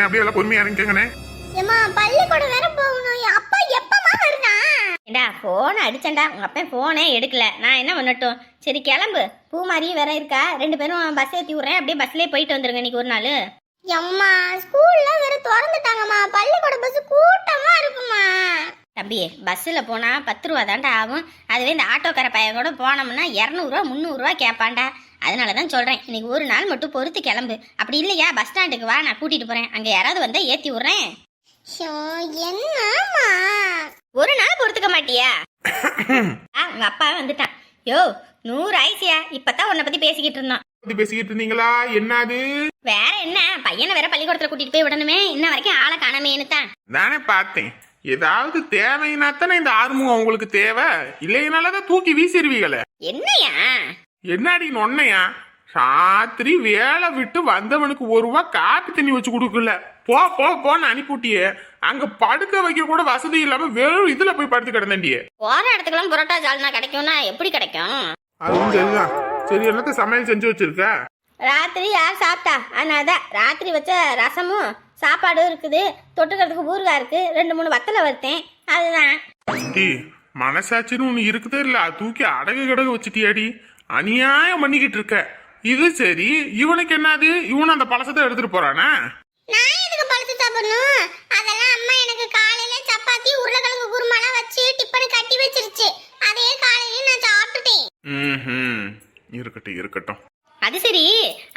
அப்படியே எல்லாம் பொறுமையா இருந்துக்கங்கண்ணே ஏமா பள்ளிக்கூடம் வேற போகணும். அப்பா எப்பமா வருதா? ஏண்டா ஃபோனை அடிச்சேன்டா. உங்கள் அப்பா ஃபோனே எடுக்கல. நான் என்ன பண்ணட்டும்? சரி கிளம்பு. பூ மாதிரியும் வேற இருக்கா? ரெண்டு பேரும் பஸ் ஏற்றி விட்றேன். அப்படியே பஸ்லேயே போயிட்டு வந்துருங்க இன்னைக்கு ஒரு நாள். எம்மா ஸ்கூல்ல வேற திறந்துட்டாங்கம்மா. பள்ளிக்கூட பஸ் கூட்டமா இருக்குமா தம்பி பஸ்ஸில் போனால் பத்து ரூபா தான்டா ஆகும். அதுவே இந்த ஆட்டோக்கார பையன் கூட போனோம்னா இரநூறுவா முந்நூறுரூவா கேட்பான்டா. அதனால தான் சொல்கிறேன் இன்னைக்கு ஒரு நாள் மட்டும் பொறுத்து கிளம்பு. அப்படி இல்லையா? பஸ் ஸ்டாண்டுக்கு வா நான் கூட்டிகிட்டு போகிறேன் அங்கே யாராவது வந்தால் ஏற்றி விட்றேன். ஷோ என்னம்மா ஒரு நாள் பொறுத்துக்க மாட்டியா? ஆ உங்கள் அப்பா வந்துட்டான். யோ நூறு ஆயிசியா இப்போ தான் உன்னை பற்றி பேசிக்கிட்டு இருந்தோம். பத்தி பேசிக்கிட்டு இருந்தீங்களா? என்னது? வேற என்ன? பையனை வேற பள்ளிக்கூடத்தில் கூட்டிகிட்டு போய் விடணுமே. இன்ன வரைக்கும் ஆளை காணாமேன்னு தான். நானே பார்த்தேன். ஏதாவது தேவைன்னா தானே இந்த ஆறுமுகம் உங்களுக்கு தேவை. இல்லைனாலதான் தூக்கி வீசிடுவீங்களே என்னையா? என்னடி நொன்னையா ராத்திரி வேலை விட்டு வந்தவனுக்கு ஒரு ரூபா காப்பி தண்ணி வச்சு கொடுக்கல. போ போ போன்னு அனுப்பிவிட்டியே. அங்க படுக்க வைக்க கூட வசதி இல்லாம வெறும் இதுல போய் படுத்து கிடந்தண்டியே போகிற இடத்துக்குலாம் புரோட்டா ஜால்னா கிடைக்கும்னா எப்படி கிடைக்கும்? அதுவும் சரிதான். சரி என்னத்த சமையல் செஞ்சு வச்சிருக்க? ராத்திரி யார் சாப்பிட்டா? அதனால தான் ராத்திரி வச்ச ரசமும் சாப்பாடும் இருக்குது. தொட்டுக்கிறதுக்கு ஊறுகாய் இருக்கு. ரெண்டு மூணு வத்தலை வறுத்தேன். அதுதான். மனசாட்சின்னு ஒண்ணு இருக்குதே இல்ல. தூக்கி அடகு கடகு வச்சுட்டியாடி. அநியாயம் பண்ணிக்கிட்டு இருக்க. இது சரி இவனுக்கு என்னது? இவன் அந்த பழசத்தை எடுத்துட்டு போறானா? நான் எதுக்கு பழுத்து சாப்பிடணும்? அதெல்லாம் அம்மா எனக்கு காலையில சப்பாத்தி உருளைக்கிழங்கு குருமாலாம் வச்சு டிப்பன் கட்டி வச்சிருச்சு. அதே காலையில நான் சாப்பிட்டுட்டேன். ம் இருக்கட்டும் இருக்கட்டும். அது சரி.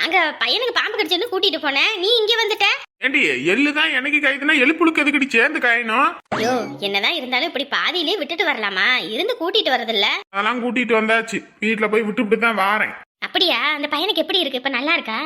அங்க பையனுக்கு பாம்பு கடிச்சுன்னு கூட்டிட்டு போனேன் நீ இங்க வந்துட்ட. ஏண்டி எள்ளு தான் எனக்கு கைதுனா எலுப்புழுக்கு எதுக்கடி சேர்ந்து காயணும்? ஐயோ என்னதான் இருந்தாலும் இப்படி பாதியிலே விட்டுட்டு வரலாமா? இருந்து கூட்டிட்டு வரதில்ல அதெல்லாம் கூட்டிட்டு வந்தாச்சு. வீட்டுல போய் விட்டுவிட்டு தான் வாரேன். அப்படியா? அந்த பையனுக்கு எப்படி இருக்கு? இப்ப நல்லா இருக்கா?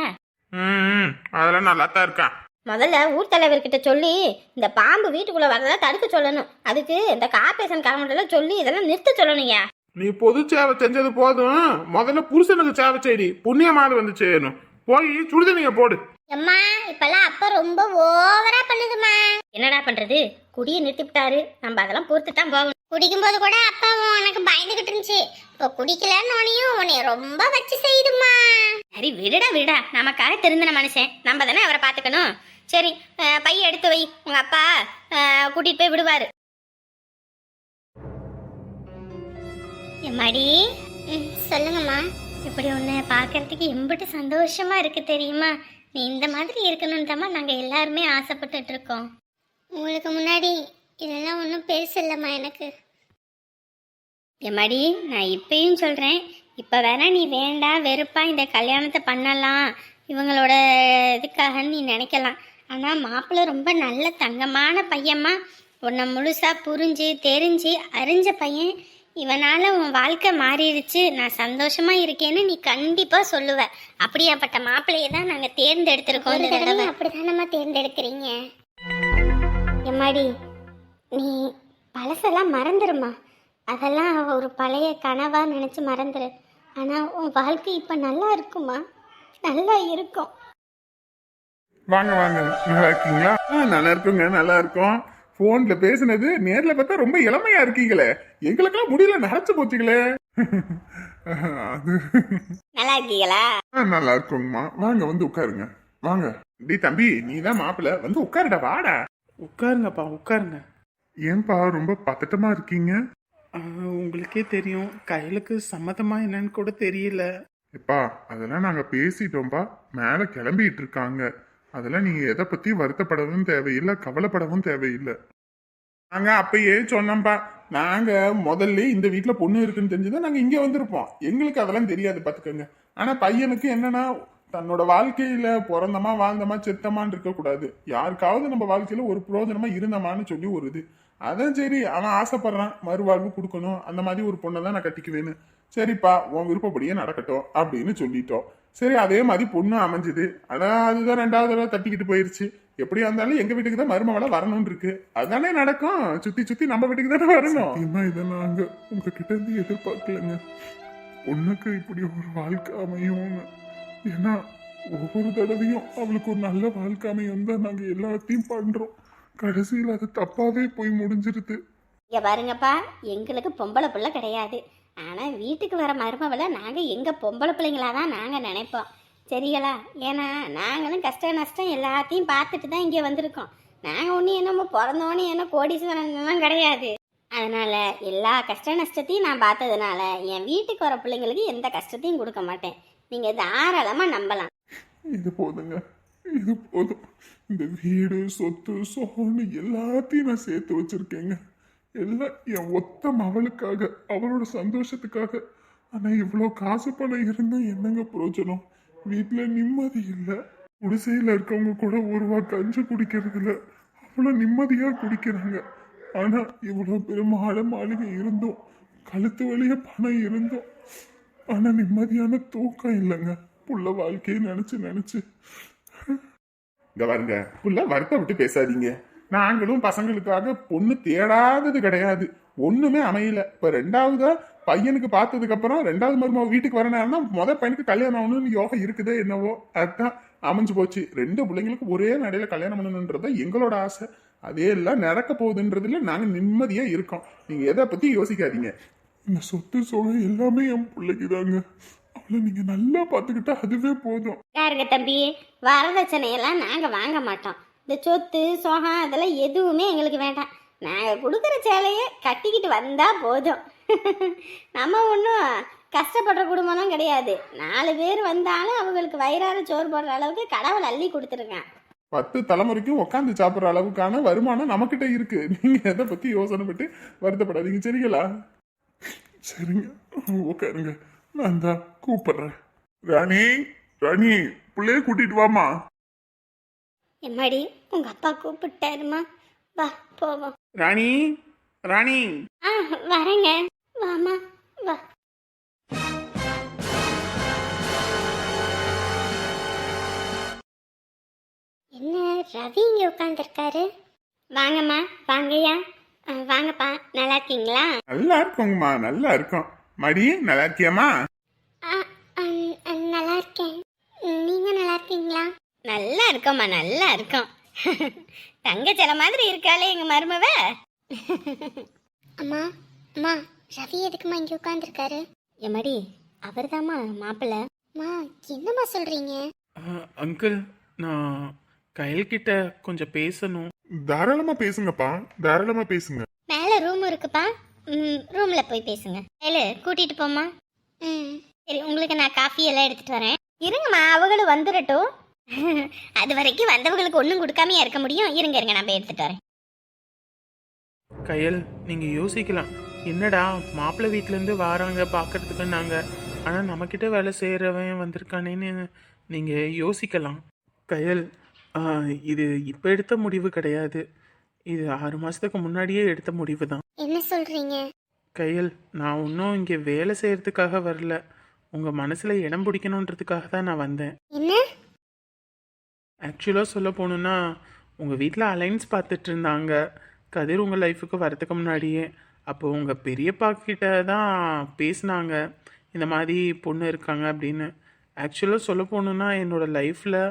ம் அதெல்லாம் நல்லா தான் இருக்கான். முதல்ல ஊர் தலைவர்கிட்ட சொல்லி இந்த பாம்பு வீட்டுக்குள்ள வரதா தடுக்க சொல்லணும். அதுக்கு இந்த கார்பரேஷன் காரமெல்லாம் சொல்லி இதெல்லாம் நிறுத்த சொல்லணுங்க நீ பொது சேவை செஞ்சது போதும். முதல்ல புருஷனுக்கு சேவை செய்டி. புண்ணியமாவது வந்து செய்யணும் போய் சுடுதண்ணிய போடு. அம்மா இப்பெல்லாம் அப்பா ரொம்ப ஓவரா பண்ணுதுமா என்னடா பண்றது? குடியை நிறுத்திவிட்டாரு. நம்ம அதெல்லாம் பொறுத்து தான் போகணும். குடிக்கும்போது கூட அப்பா உனக்கு பயந்துகிட்டு இருந்துச்சு. இப்போ குடிக்கலன்னு உனையும் உன்னை ரொம்ப வச்சு செய்யுதுமா சரி விடுடா விடுடா. நமக்காக திருந்தின மனுஷன். நம்ம தானே அவரை பார்த்துக்கணும். சரி பைய எடுத்து வை. உங்க அப்பா அஹ், கூட்டிட்டு போய் விடுவாரு. எம்மாடி? சொல்லுங்கம்மா. இப்படி ஒன்று பார்க்கறதுக்கு எம்பிட்டு சந்தோஷமா இருக்கு தெரியுமா? நீ இந்த மாதிரி இருக்கணும்னு தான் நாங்கள் எல்லாருமே ஆசைப்பட்டுட்டு இருக்கோம் உங்களுக்கு முன்னாடி இதெல்லாம் ஒன்றும் பெருசு இல்லைம்மா எனக்கு. எம்மாடி நான் இப்பயும் சொல்கிறேன் இப்போ வேணா நீ வேண்டாம் வெறுப்பா இந்த கல்யாணத்தை பண்ணலாம். இவங்களோட இதுக்காக நீ நினைக்கலாம். ஆனால் மாப்பிள்ளை ரொம்ப நல்ல தங்கமான பையம்மா. உன்னை முழுசாக புரிஞ்சு தெரிஞ்சு அறிஞ்ச பையன். இவனால் உன் வாழ்க்கை மாறிடுச்சு. நான் சந்தோஷமாக இருக்கேன்னு நீ கண்டிப்பாக சொல்லுவ. அப்படியாப்பட்ட மாப்பிள்ளையை தான் நாங்கள் தேர்ந்தெடுத்திருக்கோம் இந்த தடவை. அப்படிதானம்மா தேர்ந்தெடுக்கிறீங்க? எம்மாடி நீ பழசெல்லாம் மறந்துடுமா அதெல்லாம் ஒரு பழைய கனவா நினச்சி மறந்துடு ஆனால் உன் வாழ்க்கை இப்போ நல்லா இருக்குமா நல்லா இருக்கும். வாங்க வாங்க. நல்லா இருக்கீங்களா? நல்லா இருக்குங்க. நல்லா இருக்கும். போன்ல பேசுனது நேர்ல பார்த்தா ரொம்ப இளமையா இருக்கீங்களே. எங்களுக்கெல்லாம் முடியல நரைச்சு போச்சுங்களே. அது நல்லா இருக்கீங்களா? நல்லா இருக்குங்கம்மா. வாங்க வந்து உட்காருங்க. வாங்க. டி தம்பி நீ தான் மாப்பிள்ள. வந்து உட்காருடா வாடா. உட்காருங்கப்பா உட்காருங்க. ஏன்பா ரொம்ப பதட்டமா இருக்கீங்க? உங்களுக்கே தெரியும். கையலுக்கு சம்மதமா என்னன்னு கூட தெரியல. எப்பா அதெல்லாம் நாங்க பேசிட்டோம்பா. மேல கிளம்பிட்டு இருக்காங்க. அதெல்லாம் நீங்க எதை பத்தி வருத்தப்படவும் தேவையில்லை கவலைப்படவும் தேவையில்லை. நாங்க அப்பயே சொன்னோம்ப்பா நாங்க முதல்ல இந்த வீட்டுல பொண்ணு இருக்குன்னு தெரிஞ்சுதான் நாங்க இங்க வந்திருப்போம். எங்களுக்கு அதெல்லாம் தெரியாது பாத்துக்கோங்க. ஆனா பையனுக்கு என்னன்னா தன்னோட வாழ்க்கையில பிறந்தமா வாழ்ந்தமா செத்தமான்னு இருக்க கூடாது யாருக்காவது நம்ம வாழ்க்கையில ஒரு புரோஜனமா இருந்தமான்னு சொல்லி ஒரு இது. அதான் சரி அவன் ஆசைப்படுறான் மறுவாழ்வு கொடுக்கணும் அந்த மாதிரி ஒரு பொண்ணை தான் நான் கட்டிக்குவேன்னு. சரிப்பா உன் விருப்பப்படியே நடக்கட்டும் அப்படின்னு சொல்லிட்டோம். சரி அதே மாதிரி பொண்ணு அமைஞ்சுது. ஆனா அதுதான் ரெண்டாவது தடவை தட்டிக்கிட்டு போயிருச்சு. எப்படியா இருந்தாலும் எங்க வீட்டுக்கு தான் மருமகள வரணும்னு இருக்கு அதானே நடக்கும். சுத்தி சுத்தி நம்ம வீட்டுக்கு தானே வரணும். இதை நாங்க உங்ககிட்ட இருந்து எதிர்பார்க்கலங்க. பொண்ணுக்கு இப்படி ஒரு வாழ்க்கை அமையும் ஏன்னா ஒவ்வொரு தடவையும் அவளுக்கு ஒரு நல்ல வாழ்க்கை அமையும் தான் நாங்க எல்லாத்தையும் பண்றோம். கடைசியில் அது தப்பாவே போய் முடிஞ்சிருது. இங்க பாருங்கப்பா எங்களுக்கு பொம்பளை பிள்ளை கிடையாது. ஆனால் வீட்டுக்கு வர மருமவளை நாங்கள் எங்கள் பொம்பளை பிள்ளைங்களா தான் நாங்கள் நினைப்போம். சரிங்களா? ஏன்னா நாங்களும் கஷ்ட நஷ்டம் எல்லாத்தையும் பார்த்துட்டு தான் இங்கே வந்திருக்கோம். நாங்கள் ஒன்றும் என்னமோ பிறந்தோன்னு என்ன கோடீஸ்வரன்லாம் கிடையாது. அதனால் எல்லா கஷ்ட நஷ்டத்தையும் நான் பார்த்ததுனால என் வீட்டுக்கு வர பிள்ளைங்களுக்கு எந்த கஷ்டத்தையும் கொடுக்க மாட்டேன். நீங்கள் தாராளமாக நம்பலாம். இது போதுங்க. இது போதும். இந்த வீடு சொத்து சோன்னு எல்லாத்தையும் நான் சேர்த்து வச்சுருக்கேங்க. எல்லாம் என் ஒத்த மகளுக்காக அவளோட சந்தோஷத்துக்காக. ஆனால் இவ்வளோ காசு பணம் இருந்தும் என்னங்க பிரயோஜனம் வீட்டில் நிம்மதி இல்லை. குடிசையில் இருக்கவங்க கூட ஒரு ரூபா கஞ்சி குடிக்கிறதுல அவ்வளோ நிம்மதியாக குடிக்கிறாங்க. ஆனால் இவ்வளோ பெரும் மாளிகை இருந்தும் கழுத்து வழிய பணம் இருந்தும் ஆனால் நிம்மதியான தூக்கம் இல்லைங்க. புள்ள வாழ்க்கையை நினச்சி நினச்சி. இங்கே வருங்க புள்ள வருத்தப்பட்டு பேசாதீங்க. நாங்களும் பசங்களுக்காக பொண்ணு தேடாதது கிடையாது. ஒண்ணுமே அமையல. இப்ப ரெண்டாவதா பையனுக்கு பார்த்ததுக்கு அப்புறம் ரெண்டாவது மருமக வீட்டுக்கு வர நேரம்னா முத பையனுக்கு கல்யாணம் ஆகணும்னு யோகம் இருக்குதே என்னவோ அதுதான் அமைஞ்சு போச்சு. ரெண்டு பிள்ளைங்களுக்கு ஒரே நடையில கல்யாணம் பண்ணணுன்றது எங்களோட ஆசை. அதே எல்லாம் நடக்க போகுதுன்றதுல நாங்க நிம்மதியா இருக்கோம். நீங்க எதை பத்தி யோசிக்காதீங்க. இந்த சொத்து சோகம் எல்லாமே என் பிள்ளைக்கு தாங்க. அவளை நீங்க நல்லா பாத்துக்கிட்டா அதுவே போதும். யாருங்க தம்பி? வரதட்சணையெல்லாம் நாங்க வாங்க மாட்டோம். இந்த சொத்து சோகம் அதெல்லாம் எதுவுமே எங்களுக்கு வேண்டாம். நாங்கள் கொடுக்குற சேலையை கட்டிக்கிட்டு வந்தால் போதும். நம்ம ஒன்றும் கஷ்டப்படுற குடும்பம்லாம் கிடையாது. நாலு பேர் வந்தாலும் அவங்களுக்கு வயிறார சோறு போடுற அளவுக்கு கடவுள் அள்ளி கொடுத்துருக்கான். பத்து தலைமுறைக்கும் உட்காந்து சாப்பிட்ற அளவுக்கான வருமானம் நம்மக்கிட்ட இருக்கு. நீங்க எதை பத்தி யோசனை பட்டு வருத்தப்படாதீங்க சரிங்களா? சரிங்க. உட்காருங்க நான் தான் கூப்பிடுறேன். ராணி ராணி பிள்ளைய கூட்டிட்டு வாமா எம்மாடி உங்கள் அப்பா கூப்பிட்டாருமா. வா போவோம். ராணி ராணி. ஆ வரேங்க. வாமா வா. என்ன ரவி இங்கே உட்காந்துருக்காரு வாங்கம்மா வாங்கய்யா. ஆ, வாங்கப்பா நல்லா இருக்கீங்களா நல்லா இருக்கோங்கம்மா நல்லா இருக்கோம் மடி நல்லா இருக்கியாம்மா ஆ, ஆ, ஆ, நல்லா இருக்கேன் நீங்க நல்லா இருக்கீங்களா நல்லா இருக்கோம்மா நல்லா இருக்கோம். தங்க சில மாதிரி இருக்காளே எங்க மருமவ. அம்மா அம்மா ரவி எதுக்குமா இங்க உட்காந்துருக்காரு எம்மாடி அவர்தாம்மா மாப்பிள்ளை. அம்மா என்னம்மா சொல்றீங்க? அங்கிள் நான் கையல்கிட்ட கொஞ்சம் பேசணும். தாராளமா பேசுங்கப்பா தாராளமா பேசுங்க. மேலே ரூம் இருக்குப்பா. ம் ரூமில் போய் பேசுங்க. ஏழு கூட்டிட்டு போம்மா. ம். சரி உங்களுக்கு நான் காஃபி எல்லாம் எடுத்துட்டு வரேன். இருங்கம்மா அவங்களும் வந்துடட்டும் அது வரைக்கும் வந்தவங்களுக்கு ஒன்றும் கொடுக்காமையா இருக்க முடியும். இருங்க இருங்க நான் போய் எடுத்துட்டு வரேன். கையல் நீங்கள் யோசிக்கலாம். என்னடா மாப்பிள்ளை வீட்டிலேருந்து வாராங்க பார்க்கறதுக்கு நாங்கள் ஆனால் நம்மக்கிட்ட வேலை செய்கிறவன் வந்திருக்கானேன்னு நீங்கள் யோசிக்கலாம். கையல் ஆ, இது இப்போ எடுத்த முடிவு கிடையாது. இது ஆறு மாதத்துக்கு முன்னாடியே எடுத்த முடிவு தான். என்ன சொல்றீங்க? கையல் நான் இன்னும் இங்கே வேலை செய்கிறதுக்காக வரல. உங்கள் மனசில் இடம் பிடிக்கணுன்றதுக்காக தான் நான் வந்தேன். என்ன? ஆக்சுவலாக சொல்ல போகணுன்னா உங்கள் வீட்டில் அலைன்ஸ் பார்த்துட்டு இருந்தாங்க கதிர் உங்கள் லைஃபுக்கு வரதுக்கு முன்னாடியே. அப்போ உங்கள் பெரியப்பா கிட்ட தான் பேசினாங்க. இந்த மாதிரி பொண்ணு இருக்காங்க அப்படின்னு. ஆக்சுவலாக சொல்ல போகணுன்னா என்னோடய லைஃப்பில்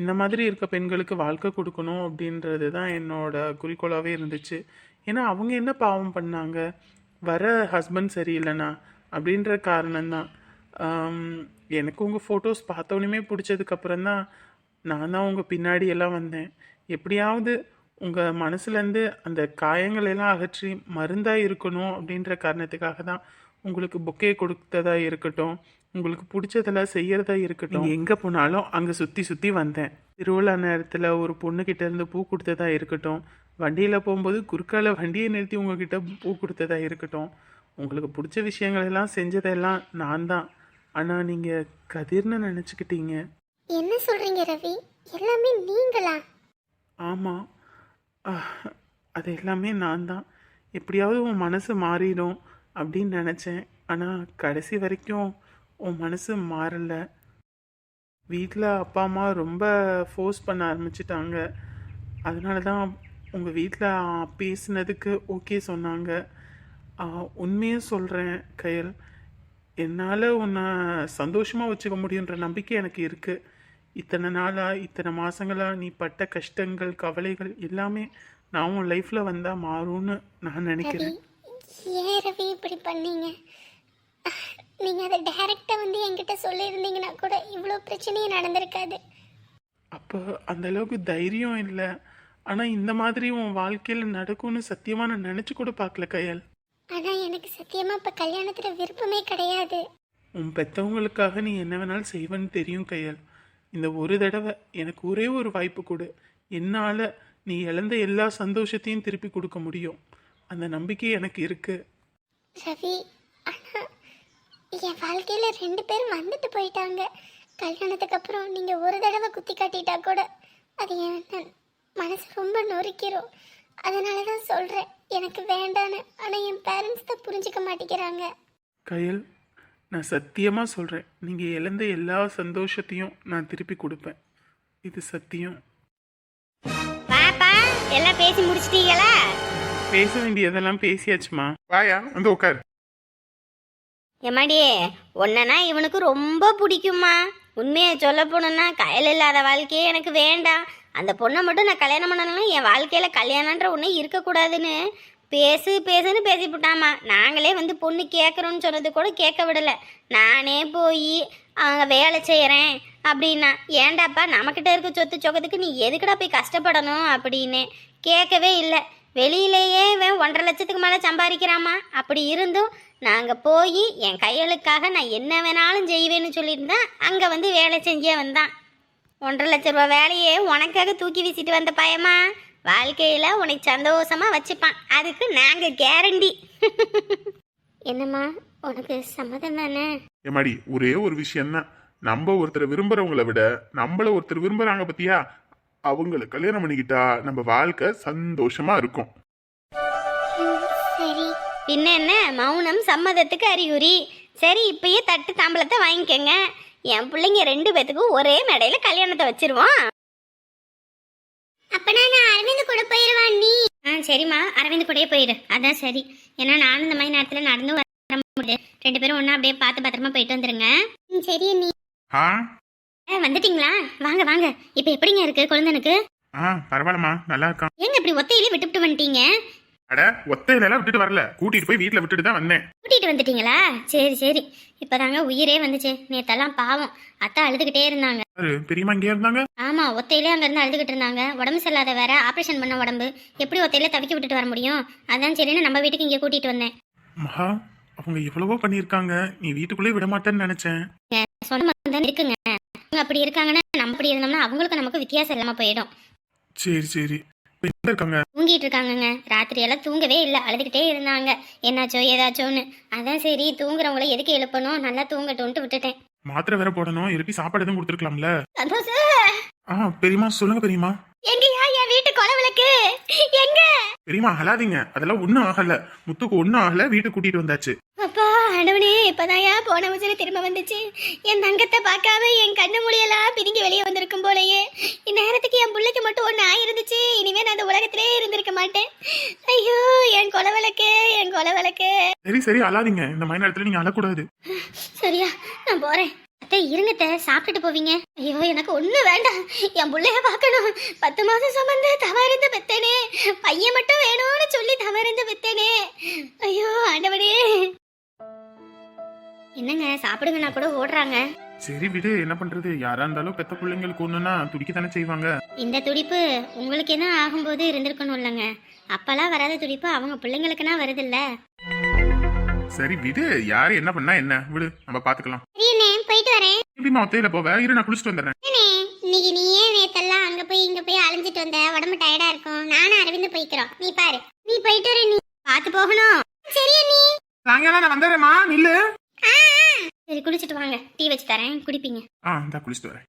இந்த மாதிரி இருக்க பெண்களுக்கு வாழ்க்கை கொடுக்கணும் அப்படின்றது தான் என்னோட குறிக்கோளாகவே இருந்துச்சு. ஏன்னா அவங்க என்ன பாவம் பண்ணாங்க? வர ஹஸ்பண்ட் சரியில்லைண்ணா அப்படின்ற காரணம்தான். எனக்கு உங்கள் ஃபோட்டோஸ் பார்த்தோன்னே பிடிச்சதுக்கப்புறம் தான் நான் தான் உங்கள் பின்னாடி எல்லாம் வந்தேன். எப்படியாவது உங்கள் மனசுலேருந்து அந்த காயங்கள் எல்லாம் அகற்றி மருந்தாக இருக்கணும் அப்படின்ற காரணத்துக்காக தான் உங்களுக்கு பொக்கே கொடுத்ததா இருக்கட்டும் உங்களுக்கு பிடிச்சதெல்லாம் செய்கிறதா இருக்கட்டும். எங்கே போனாலும் அங்கே சுற்றி சுற்றி வந்தேன். திருவிழா நேரத்தில் ஒரு பொண்ணுக்கிட்ட இருந்து பூ கொடுத்ததா இருக்கட்டும் வண்டியில் போகும்போது குறுக்கால வண்டியை நிறுத்தி உங்ககிட்ட பூ கொடுத்ததா இருக்கட்டும் உங்களுக்கு பிடிச்ச விஷயங்களெல்லாம் செஞ்சதெல்லாம் நான் தான். ஆனால் நீங்கள் கதிர்னு நினச்சிக்கிட்டீங்க. என்ன சொல்றீங்க ரவி? எல்லாமே நீங்களா? ஆமாம் அது எல்லாமே நான் தான் எப்படியாவது உன் மனசு மாறிடும் அப்படின்னு நினச்சேன். ஆனால் கடைசி வரைக்கும் உன் மனசு மாறலை. வீட்டில் அப்பா அம்மா ரொம்ப ஃபோர்ஸ் பண்ண ஆரம்பிச்சிட்டாங்க. அதனால தான் உங்கள் வீட்டில் பேசினதுக்கு ஓகே சொன்னாங்க. உண்மையே சொல்கிறேன் கையல். என்னால் உன்னை சந்தோஷமாக வச்சுக்க முடியுன்ற நம்பிக்கை எனக்கு இருக்குது இத்தனை நாளாக இத்தனை மாதங்களாக நீ பட்ட கஷ்டங்கள் கவலைகள் எல்லாமே நான் உன் லைஃப்பில் வந்தால் மாறும்னு நான் நினைக்கிறேன். ஏன் ரவி இப்படி பண்ணீங்க? நீங்க அதை டைரக்டா வந்து என்கிட்ட சொல்லியிருந்தீங்கன்னா கூட இவ்வளோ பிரச்சனையும் நடந்திருக்காது. அப்போ அந்த அளவுக்கு தைரியம் இல்லை. ஆனால் இந்த மாதிரி உன் வாழ்க்கையில் நடக்கும்னு சத்தியமாக நான் நினச்சி கூட பார்க்கல கையல். ஆனா எனக்கு சத்தியமா இப்ப கல்யாணத்துல விருப்பமே கிடையாது. உன் பெற்றவங்களுக்காக நீ என்ன வேணாலும் செய்வேன்னு தெரியும் கையல். இந்த ஒரு தடவை எனக்கு ஒரே ஒரு வாய்ப்பு கொடு. என்னால் நீ இழந்த எல்லா சந்தோஷத்தையும் திருப்பி கொடுக்க முடியும். அந்த நம்பிக்கை எனக்கு இருக்கு. ரவி என் வாழ்க்கையில ரெண்டு பேரும் வந்துட்டு போயிட்டாங்க. கல்யாணத்துக்கு அப்புறம் நீங்க ஒரு தடவை குத்தி காட்டிட்டா கூட அது என் மனசு ரொம்ப நொறுக்கிறோம் அதனால தான் சொல்றேன் எனக்கு வேண்டான்னு. ஆனா என் பேரண்ட்ஸ் தான் புரிஞ்சுக்க மாட்டேங்கிறாங்க. கயல் நான் சத்தியமாக சொல்கிறேன் நீங்கள் இழந்த எல்லா சந்தோஷத்தையும் நான் திருப்பி கொடுப்பேன். இது சத்தியம். பாப்பா எல்லாம் பேசி முடிச்சிட்டீங்களா? பேச வேண்டியதெல்லாம் பேசியாச்சுமா. வாயா வந்து உட்காரு. எம்மாடி உன்னனா இவனுக்கு ரொம்ப பிடிக்குமா உண்மையை சொல்ல போனோன்னா கையில் இல்லாத வாழ்க்கையே எனக்கு வேண்டாம். அந்த பொண்ணை மட்டும் நான் கல்யாணம் பண்ணணும் என் வாழ்க்கையில் கல்யாணன்ற ஒன்று இருக்கக்கூடாதுன்னு பேசு பேசுன்னு பேசிவிட்டாமா நாங்களே வந்து பொண்ணு கேட்குறோன்னு சொன்னது கூட கேட்க விடலை. நானே போய் அவங்க வேலை செய்கிறேன் அப்படின்னா ஏண்டாப்பா நம்மக்கிட்ட இருக்க சொத்து சொக்கத்துக்கு நீ எதுக்குடா போய் கஷ்டப்படணும்? அப்படின்னு கேட்கவே இல்லை. வெளியிலேயே இவன் ஒன்றரை லட்சத்துக்கு மேலே சம்பாதிக்கிறாமா? அப்படி இருந்தும் நாங்கள் போய் என் கையளுக்காக நான் என்ன வேணாலும் செய்வேன்னு சொல்லியிருந்தேன் அங்கே வந்து வேலை செஞ்சே வந்தான். ஒன்றரை லட்ச ரூபா வேலையே உனக்காக தூக்கி வீசிட்டு வந்த பயமா? வாழ்க்கையில் உனக்கு சந்தோஷமா வச்சுப்பான். அதுக்கு நாங்கள் கேரண்டி என்னம்மா உனக்கு சம்மதம் தானே? ஏமாடி ஒரே ஒரு விஷயம் தான் நம்ம ஒருத்தரை விரும்புறவங்கள விட நம்மள ஒருத்தர் விரும்புறாங்க பத்தியா? அவங்கள கல்யாணம் பண்ணிக்கிட்டா நம்ம வாழ்க்கை சந்தோஷமா இருக்கும். சரி. பின்ன என்ன? மௌனம் சம்மதத்துக்கு அறிகுறி. சரி இப்பயே தட்டு தாம்பளத்தை வாங்கிக்கோங்க. என் பிள்ளைங்க ரெண்டு பேத்துக்கும் ஒரே மேடையில் கல்யாணத்தை வச்சிருவோம். அப்பனா நான் அரவிந்த் கூட போயிருவான் நீ? ஆ சரிம்மா. அரவிந்த் கூடயே போயிடு அதான் சரி. ஏன்னா நானும் இந்த மாதிரி நேரத்தில் நடந்து வர முடியாது. ரெண்டு பேரும் ஒன்றா அப்படியே பார்த்து பத்திரமா போயிட்டு வந்துருங்க. ம், சரி நீ ஆ? வந்துட்டீங்களா? வாங்க வாங்க. இப்போ எப்படிங்க இருக்கு குழந்தனுக்கு? ஆ பரவாயில்லம்மா. நல்லா இருக்கான். ஏங்க இப்படி ஒத்தையிலே விட்டுவிட்டு வந்துட்டீங்க? அட ஒத்தையில விட்டுட்டு வரல. கூட்டிட்டு போய் வீட்டுல விட்டுட்டு தான் வந்தேன். கூட்டிகிட்டு வந்துட்டீங்களா? சரி சரி. இப்போதாங்க உயிரே வந்துச்சு. நேத்தெல்லாம் பாவம். அத்தை அழுதுகிட்டே இருந்தாங்க. யாரு, பெரியம்மா இங்கே இருந்தாங்க? ஆமா ஒத்தையிலே அங்கேருந்து அழுதுகிட்டு இருந்தாங்க. உடம்பு சரியில்லாத வேற ஆப்ரேஷன் பண்ண உடம்பு. எப்படி ஒத்தையில தவிக்க விட்டுட்டு வர முடியும்? அதான் சரின்னு நம்ம வீட்டுக்கு இங்கே கூட்டிட்டு வந்தேன். மகா அவங்க எவ்வளவோ பண்ணியிருக்காங்க. நீ வீட்டுக்குள்ளே விட மாட்டேன்னு நினைச்சேன். சொன்ன தான் இருக்குங்க. அவங்க அப்படி இருக்காங்கன்னா நம்ம அப்படி இருந்தோம்னா அவங்களுக்கு நமக்கு வித்தியாசம் இல்லாமல் போயிடும். சரி சரி. இருக்காங்க தூங்கிட்டு இருக்காங்கங்க ராத்திரி எல்லாம் தூங்கவே இல்லை. அழுதுகிட்டே இருந்தாங்க. என்னாச்சோ ஏதாச்சோன்னு. அதான் சரி தூங்குறவங்கள எதுக்கு எழுப்பணும்? நல்லா தூங்கட்டும்ட்டு விட்டுட்டேன். மாத்திரை வேற போடணும். இருப்பி சாப்பாடு எதுவும் கொடுத்துருக்கலாம்ல? சந்தோஷம் ஆ பெரியம்மா சொல்லுங்க பெரியம்மா. எங்கயா வீட்டு கொலை விளக்கு. எங்க? பெரியம்மா அழாதீங்க. அதெல்லாம் ஒன்றும் ஆகல. முத்துக்கு ஒன்றும் ஆகல. வீட்டுக்கு கூட்டிட்டு வந்தாச்சு. அப்பா ஆண்டவனே இப்பதாயா போன வருஷம் திரும்ப வந்துச்சு. என் தங்கத்தை பார்க்காம என் கண்ணு மொழியெல்லாம் பிரிங்கி வெளியே வந்திருக்கும் போலயே. இந்நேரத்துக்கு என் பிள்ளைக்கு மட்டும் ஒன்று ஆயிருந்துச்சு. இனிமே நான் அந்த உலகத்திலே இருந்திருக்க மாட்டேன். ஐயோ என் கொலை விளக்கு என் கொலை விளக்கு. சரி சரி அழாதீங்க. இந்த மாதிரி நேரத்துல நீங்க அழக்கூடாது. சரியா நான் போறேன். அத்தை இருங்கத்த சாப்பிட்டுட்டு போவீங்க. ஐயோ எனக்கு ஒண்ணு வேண்டாம். என் புள்ளைய பார்க்கணும். பத்து மாசம் சுமந்து தவறிந்து பெத்தனே. பையன் மட்டும் வேணும்னு சொல்லி தவறிந்து பெத்தனே. ஐயோ ஆண்டவனே. என்னங்க சாப்பிடுங்கன்னா கூட ஓடுறாங்க. சரி விடு என்ன பண்றது? யாரா இருந்தாலும் பெத்த பிள்ளைங்களுக்கு ஒண்ணுன்னா துடிக்க தானே செய்வாங்க. இந்த துடிப்பு உங்களுக்கு என்ன ஆகும்போது இருந்திருக்கணும் இல்லைங்க. அப்பெல்லாம் வராத துடிப்பு அவங்க பிள்ளைங்களுக்குனா வருதுல்ல. சரி விடு. யாரு என்ன பண்ணா என்ன? விடு நம்ம பாத்துக்கலாம். போயிட்டு வரேன். எப்படிமா ஒத்தையில போவ. இரு நான் குளிச்சுட்டு வந்துடுறேன். இன்னைக்கு நீ ஏன் நேத்தெல்லாம் அங்க போய் இங்க போய் அலைஞ்சிட்டு வந்த. உடம்பு டயர்டா இருக்கும். நானும் அரவிந்த் போய்க்கிறோம். நீ பாரு. நீ போயிட்டு வர நீ பார்த்து போகணும். சரி நீ சாயங்காலம் நான் வந்துடுறேம்மா. நில்லு. சரி குடிச்சிட்டு வாங்க. டீ வச்சு தரேன். குடிப்பீங்க. ஆ இந்த குளிச்சுட்டு வரேன்.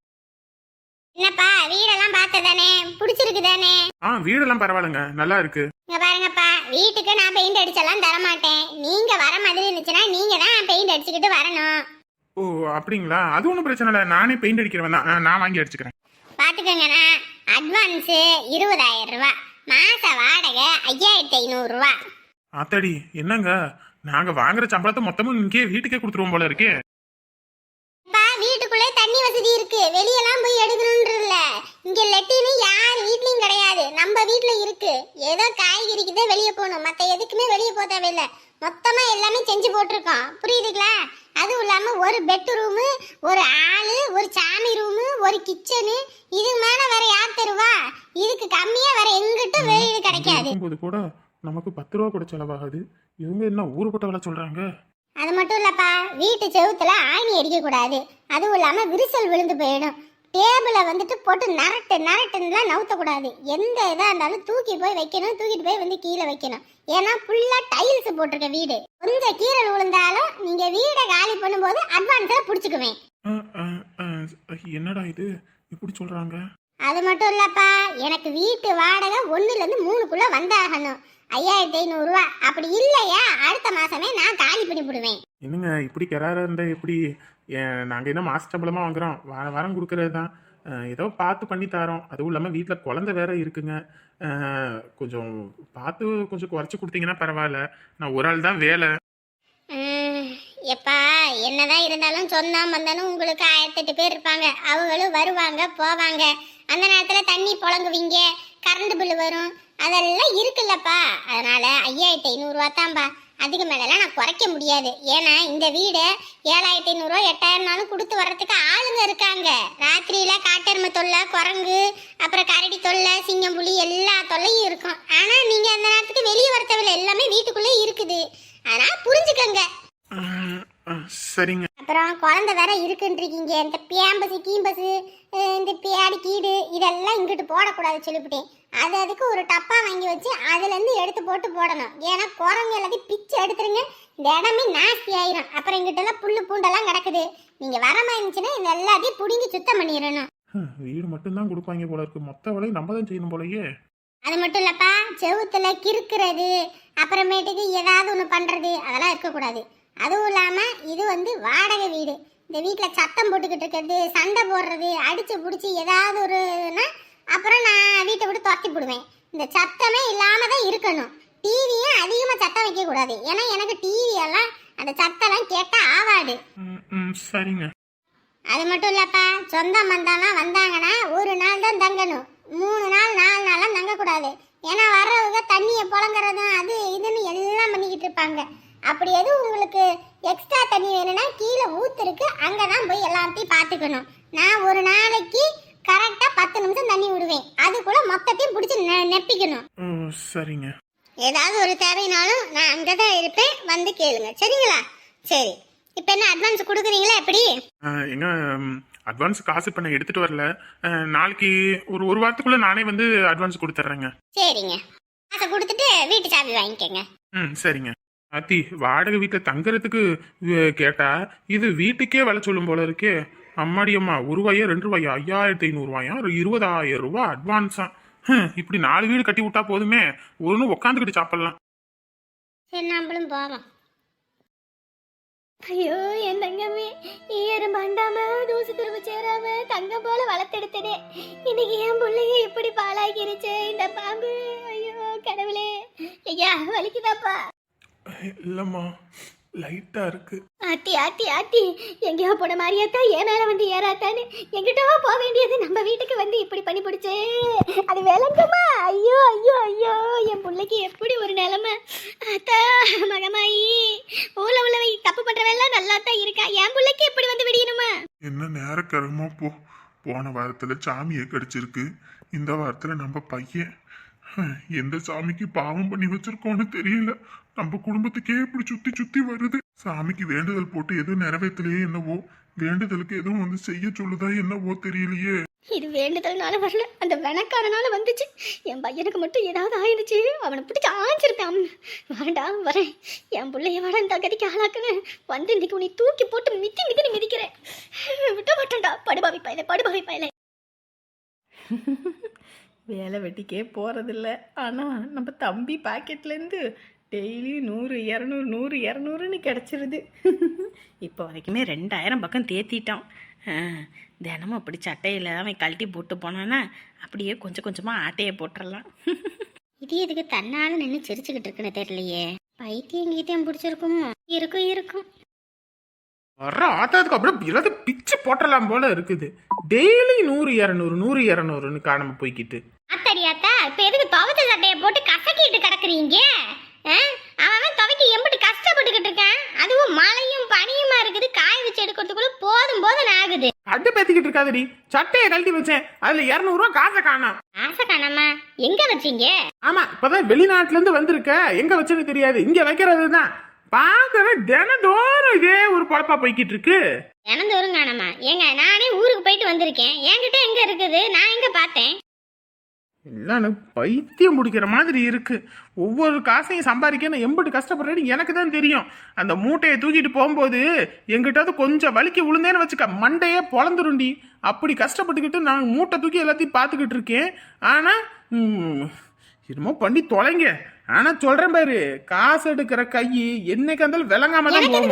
என்னப்பா வீடெல்லாம் பார்த்ததானே? பிடிச்சிருக்கு தானே ஆ வீடெல்லாம் பரவாயில்லைங்க. நல்லா இருக்கு. இங்க பாருங்கப்பா வீட்டுக்கு நான் பெயிண்ட் அடிச்செல்லாம் தர மாட்டேன் நீங்க வர மாதிரி இருந்துச்சுன்னா நீங்க தான் பெயிண்ட் அடிச்சுக்கிட்டு வரணும். ஓ அப்படிங்களா? அது ஒன்றும் பிரச்சனை இல்லை. நானே பெயிண்ட் அடிக்கிறவன் தான். ஆ, நான் வாங்கி அடிச்சுக்கிறேன். பாத்துக்கோங்கண்ணா அட்வான்ஸ் இருபதாயிரம் ரூபாய் மாச வாடகை ஐயாயிரத்தி ஐநூறு ரூபா. ஆத்தாடி என்னங்க? நாங்க வாங்குற சம்பளத்தை மொத்தமும் இங்கே வீட்டுக்கே கொடுத்துருவோம் போல இருக்கே. வீட்டுக்குள்ளே தண்ணி வசதி இருக்கு. வெளியெல்லாம் போய் எடுக்கணும்ன்றல இங்க லெட்டின்னு யார் வீட்லயும் கிடையாது. நம்ம வீட்ல இருக்கு. ஏதோ காய்கறிக்கு தான் வெளியே போகணும். மத்த எதுக்குமே வெளியே போக தேவையில்ல. மொத்தமா எல்லாமே செஞ்சு போட்டிருக்கோம். புரியுதுங்களா? அதுவும் இல்லாம ஒரு பெட்ரூமு ஒரு ஆளு ஒரு சாமி ரூமு ஒரு கிச்சனு இதுக்கு மேல வேற யார் தருவா? இதுக்கு கம்மியா வேற எங்கிட்டும் வெளியில கிடைக்காது. கூட நமக்கு பத்து ரூபா கூட செலவாகுது. இவங்க என்ன ஊருப்பட்ட வேலை சொல்றாங்க? அது மட்டும் இல்லப்பா வீட்டு செவுத்துல ஆணி அடிக்க கூடாது. அதுவும் இல்லாம விரிசல் விழுந்து போயிடும். டேபிள வந்துட்டு போட்டு நரட்டு நரட்டுன்னுலாம் நவுத்தக்கூடாது எந்த இதா இருந்தாலும் தூக்கி போய் வைக்கணும் தூக்கிட்டு போய் வந்து கீழே வைக்கணும். ஏன்னா ஃபுல்லா டைல்ஸ் போட்டிருக்க வீடு. கொஞ்சம் கீரல் விழுந்தாலும் நீங்க வீடை காலி பண்ணும்போது அட்வான்ஸா புடிச்சுக்குவேன். என்னடா இது? இப்படி சொல்றாங்க? அது மட்டும் இல்லப்பா எனக்கு வீட்டு வாடகை ஒண்ணுல இருந்து மூணுக்குள்ள வந்தாகணும். ஐயாயிரத்தி ஐநூறு ரூபா அப்படி இல்லையா? அடுத்த மாசமே நான் காலி பண்ணி விடுவேன். என்னங்க இப்படி கராரா இருந்தா எப்படி? ஏன், நாங்க என்ன மாச சம்பளமா வாங்குறோம்? வார வாரம் கொடுக்கறது தான் ஏதோ பார்த்து பண்ணி தரோம். அதுவும் இல்லாமல் வீட்டில் குழந்தை வேற இருக்குங்க. கொஞ்சம் பார்த்து கொஞ்சம் குறைச்சி கொடுத்தீங்கன்னா பரவாயில்ல. நான் ஒரு ஆள் தான் வேலை. எப்பா என்னதான் இருந்தாலும் சொன்னா வந்தாலும் உங்களுக்கு ஆயிரத்தெட்டு பேர் இருப்பாங்க. அவங்களும் வருவாங்க போவாங்க. அந்த நேரத்துல தண்ணி புழங்குவீங்க. கரண்ட் பில்லு வரும். அதெல்லாம் இருக்குல்லப்பா. அதனால ஐயாயிரத்தி ஐநூறுரூவா தான்ப்பா அதுக்கு மேலெல்லாம் நான் குறைக்க முடியாது. ஏன்னா இந்த வீடு ஏழாயிரத்தி ஐநூறுரூவா எட்டாயிரம்னாலும் கொடுத்து வர்றதுக்கு ஆளுங்க இருக்காங்க. ராத்திரியில் காட்டெருமை தொல்லை குரங்கு அப்புறம் கரடி தொல்லை சிங்கம் புலி எல்லா தொல்லையும் இருக்கும். ஆனால் நீங்கள் அந்த நேரத்துக்கு வெளியே வர தேவையில்ல எல்லாமே வீட்டுக்குள்ளே இருக்குது. ஆனால் புரிஞ்சுக்கங்க. சரிங்க. அப்புறம் குழந்தை வேற இருக்குன்றீங்க இந்த பேம்பஸ் கீம்பஸ் இந்த பேடி கீடு இதெல்லாம் இங்கிட்டு போடக்கூடாது சொல்லிவிட்டேன் அது அதுக்கு ஒரு டப்பா வாங்கி வச்சு அதுல இருந்து எடுத்து போட்டு போடணும். ஏன்னா குரங்கு எல்லாத்தையும் பிச்சு எடுத்துருங்க. இந்த இடமே நாஸ்தி ஆயிரும். அப்புறம் இங்கிட்ட எல்லாம் புல்லு பூண்டெல்லாம் கிடக்குது. நீங்க வர மாதிரி இருந்துச்சுன்னா இந்த எல்லாத்தையும் புடுங்கி சுத்தம் பண்ணிடணும். வீடு மட்டும்தான் கொடுப்பாங்க போல இருக்கு. மொத்த வேலையும் நம்ம தான் செய்யணும் போலயே. அது மட்டும் இல்லப்பா செவுத்துல கிறுக்குறது அப்புறமேட்டுக்கு ஏதாவது ஒன்று பண்றது அதெல்லாம் இருக்கக்கூடாது. அதுவும் இல்லாம இது வந்து வாடகை வீடு. இந்த வீட்டில் சத்தம் போட்டுக்கிட்டு இருக்கிறது சண்டை போடுறது அடிச்சு பிடிச்சி ஏதாவது ஒருனா அப்புறம் நான் வீட்டை விட்டு துரத்தி போடுவேன். இந்த சத்தமே இல்லாம தான் இருக்கணும். டிவியும் அதிகமாக சத்தம் வைக்க கூடாது ஏன்னா எனக்கு டிவி எல்லாம் அந்த சத்தம்லாம் கேட்டா ஆவாது. சரிங்க. அது மட்டும் இல்லப்பா. சொந்தம் பந்தம்லாம் வந்தாங்கன்னா ஒரு நாள் தான் தங்கணும். மூணு நாள் நாலு நாள்லாம் தங்கக்கூடாது. ஏன்னா வர்றவங்க தண்ணியை புழங்குறதும் அது இதுன்னு எல்லாம் பண்ணிக்கிட்டு இருப்பாங்க. அப்படி எதுவும் உங்களுக்கு எக்ஸ்ட்ரா தண்ணி வேணும்னா கீழே ஊத்துருக்கு அங்கே தான் போய் எல்லாத்தையும் பார்த்துக்கணும். நான் ஒரு நாளைக்கு கரெக்டாக பத்து நிமிஷம் தண்ணி விடுவேன். அதுக்குள்ள மொத்தத்தையும் பிடிச்சி நெ- நெப்பிக்கணும். ஓ சரிங்க. ஏதாவது ஒரு தேவைனாலும் நான் அங்கே தான் இருப்பேன். வந்து கேளுங்க. சரிங்களா? சரி. இப்போ என்ன அட்வான்ஸ் கொடுக்குறீங்களா எப்படி? எங்க அட்வான்ஸ் காசு இப்போ நான் எடுத்துட்டு வரல. அஹ், நாளைக்கு ஒரு ஒரு வாரத்துக்குள்ள நானே வந்து அட்வான்ஸ் கொடுத்துட்றேங்க சரிங்க. காசை கொடுத்துட்டு வீட்டு சாவி வாங்கிக்கோங்க. ம் சரிங்க. அத்தி வாடகை வீட்டில் தங்குறதுக்கு கேட்டா இது வீட்டுக்கே விலை சொல்லும் போல இருக்கே. அம்மாடி அம்மா ஒரு ரூபாயா ரெண்டு ரூபாயா ஐயாயிரத்தி ஐநூறுவாயா இருபதாயிரம் ரூபாய் அட்வான்ஸா இப்படி நாலு வீடு கட்டி விட்டா போதுமே ஒன்று உக்காந்துக்கிட்டு சாப்பிடலாம். சரி நம்மளும் போவோம். ஐயோ என் தங்கமே ஈயரும் பண்டாம தூசி திரும்ப சேராம தங்கம் போல வளர்த்தெடுத்தனே. இன்னைக்கு என் பிள்ளைங்க இப்படி பாலாக்கிருச்சு இந்த பாம்பு. ஐயோ கடவுளே. ஐயா வலிக்குதாப்பா? இல்லைம்மா லைட்டாக இருக்கு. ஆத்தி ஆத்தி ஆத்தி எங்கேயோ போன மாதிரியாத்தா என் மேல வந்து ஏறாத்தான்னு எங்கிட்டோ போக வேண்டியது நம்ம வீட்டுக்கு வந்து இப்படி பண்ணி பிடிச்சே. அது விளங்குமா? ஐயோ ஐயோ ஐயோ என் பிள்ளைக்கு எப்படி ஒரு நிலைமை? அத்தா மகமாயி ஊர்ல உள்ளவை தப்பு பண்றவெல்லாம் நல்லா தான் இருக்கா? என் பிள்ளைக்கு எப்படி வந்து விடியணுமா? என்ன நேரக்கிழமோ போ. போன வாரத்துல சாமியை கடிச்சிருக்கு. இந்த வாரத்துல நம்ம பையன் எந்த சாமிக்கு பாவம் பண்ணி வச்சிருக்கோன்னு தெரியல. நம்ம குடும்பத்துக்கே இப்படி சுத்தி சுத்தி வருது. சாமிக்கு வேண்டுதல் போட்டு எதுவும் நிறைவேற்றலையே என்னவோ? வேண்டுதலுக்கு எதுவும் வந்து செய்ய சொல்லுதா என்னவோ தெரியலையே. இது வேண்டுதல்னால வரல. அந்த வெனக்காரனால வந்துச்சு. என் பையனுக்கு மட்டும் ஏதாவது ஆயிடுச்சு. அவனை பிடிச்சி ஆஞ்சிருப்பேன். வேண்டாம் வரேன். என் பிள்ளைய வர இந்த கதிக்கு ஆளாக்குன்னு வந்து இன்னைக்கு உன்னை தூக்கி போட்டு மிதி மிதி மிதிக்கிறேன். விட்ட மாட்டேன்டா. படுபாவி பயல படுபாவி பயல. வேலை வெட்டிக்கே போகிறதில்ல ஆனால் நம்ம தம்பி பாக்கெட்லேருந்து டெய்லி நூறு இரநூறு நூறு இரநூறுன்னு கிடச்சிருது. இப்போ வரைக்குமே ரெண்டாயிரம் பக்கம் தேத்திட்டோம் ஆ, தினமும் அப்படி சட்டையில் அவன் கழட்டி போட்டு போனான்னா அப்படியே கொஞ்சம் கொஞ்சமாக ஆட்டையை போட்டுடலாம் இது எதுக்கு தன்னால நின்று சிரிச்சுக்கிட்டு இருக்குன்னு தெரியலையே. பைத்தியம் கீத்தியம் பிடிச்சிருக்கும்? இருக்கும் இருக்கும். வர்ற அப்புறம் எல்லாத்தையும் பிச்சு போட்டலாம் போல இருக்குது. டெய்லி நூறு இரநூறு நூறு இரநூறுன்னு காணாம போய்க்கிட்டு. அத்தடியாத்தா இப்ப எதுக்கு துவச்ச சட்டையை போட்டு கசக்கிட்டு கிடக்குறீங்க? அவன் துவைக்க எம்பிட்டு கஷ்டப்பட்டுக்கிட்டு இருக்கான். அதுவும் மழையும் பனியுமா இருக்குது காய வச்சு எடுக்கிறதுக்குள்ள போதும் போதும் ஆகுது. அட்டு பேத்திக்கிட்டு இருக்காதடி. சட்டையை கழட்டி வச்சேன். அதுல இரநூறுவா காசை காணோம். ஆசை காணாமா? எங்க வச்சீங்க? ஆமா இப்பதான் வெளிநாட்டுல இருந்து வந்திருக்க. எங்க வச்சேன்னு தெரியாது. இங்க வைக்கிறது தான் தினந்தோறும் இதே ஒரு பொழப்பா போய்கிட்டு இருக்கு. தினந்தோறும் காணாமா? ஏங்க நானே ஊருக்கு போயிட்டு வந்திருக்கேன். என்கிட்ட எங்க இருக்குது? நான் எங்க பார்த்தேன்? எனக்கு பைத்தியம் பிடிக்கிற மாதிரி இருக்கு. ஒவ்வொரு காசையும் சம்பாதிக்க நான் எம்பிட்டு கஷ்டப்படுறேன்னு எனக்கு தான் தெரியும். அந்த மூட்டையை தூக்கிட்டு போகும்போது எங்கிட்டாவது கொஞ்சம் வலிக்கு விழுந்தேன்னு வச்சுக்க மண்டையே பொழந்துருண்டி அப்படி கஷ்டப்பட்டுக்கிட்டு நான் மூட்டை தூக்கி எல்லாத்தையும் பார்த்துக்கிட்டு இருக்கேன். ஆனால் என்னமோ பண்ணி தொலைங்க. ஆனால் சொல்கிறேன் பாரு காசு எடுக்கிற கை என்னைக்கு இருந்தாலும் விளங்காம தான் போகும்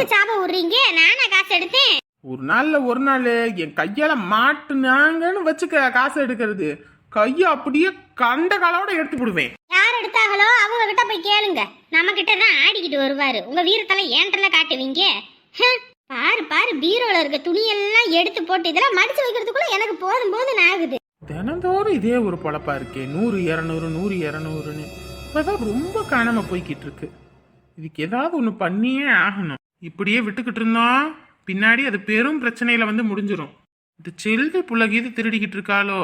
ஒரு நாள்ல ஒரு நாள் என் கையால மாட்டுனாங்கன்னு வச்சுக்க காசு எடுக்கிறது. கையை அப்படியே கண்ட காலோட எடுத்து விடுவேன் யார் எடுத்தாங்களோ அவங்க கிட்ட போய் கேளுங்க. நம்ம கிட்ட தான் ஆடிக்கிட்டு வருவாரு. உங்க வீரத்தெல்லாம் ஏன்டல காட்டுவீங்க? பாரு பாரு பீரோல இருக்க துணியெல்லாம் எடுத்து போட்டு இதெல்லாம் மடிச்சு வைக்கிறதுக்குள்ள எனக்கு போதும் போதும் ஆகுது. தினந்தோறும் இதே ஒரு பொழப்பா இருக்கே. நூறு இரநூறு நூறு இரநூறுன்னு. இப்பதான் ரொம்ப காணாம போய்கிட்டு இருக்கு. இதுக்கு ஏதாவது ஒன்று பண்ணியே ஆகணும். இப்படியே விட்டுக்கிட்டு இருந்தோம் பின்னாடி அது பெரும் பிரச்சனையில வந்து முடிஞ்சிரும். இந்த செல்வி புள்ளகீது திருடிக்கிட்டு இருக்காளோ?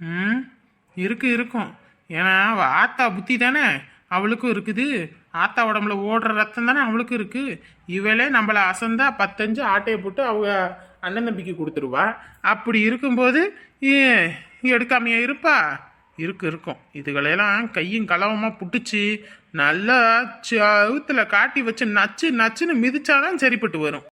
ம்? இருக்கு இருக்கும். ஏன்னா ஆத்தா புத்தி தானே? அவளுக்கும் இருக்குது. ஆத்தா உடம்புல ஓடுற ரத்தம் தானே அவளுக்கும் இருக்குது இவளே நம்மளை அசந்தா பத்தஞ்சு ஆட்டையை போட்டு அவங்க அண்ணன் தம்பிக்கு கொடுத்துருவா. அப்படி இருக்கும்போது ஏ, எடுக்காமையா இருப்பா? இருக்கு இருக்கும். இதுகளையெல்லாம் கையும் கலவமாக புட்டுச்சு. நல்லா சவுத்தில் காட்டி வச்சு நச்சு நச்சுன்னு மிதிச்சாதான் சரிப்பட்டு வரும்.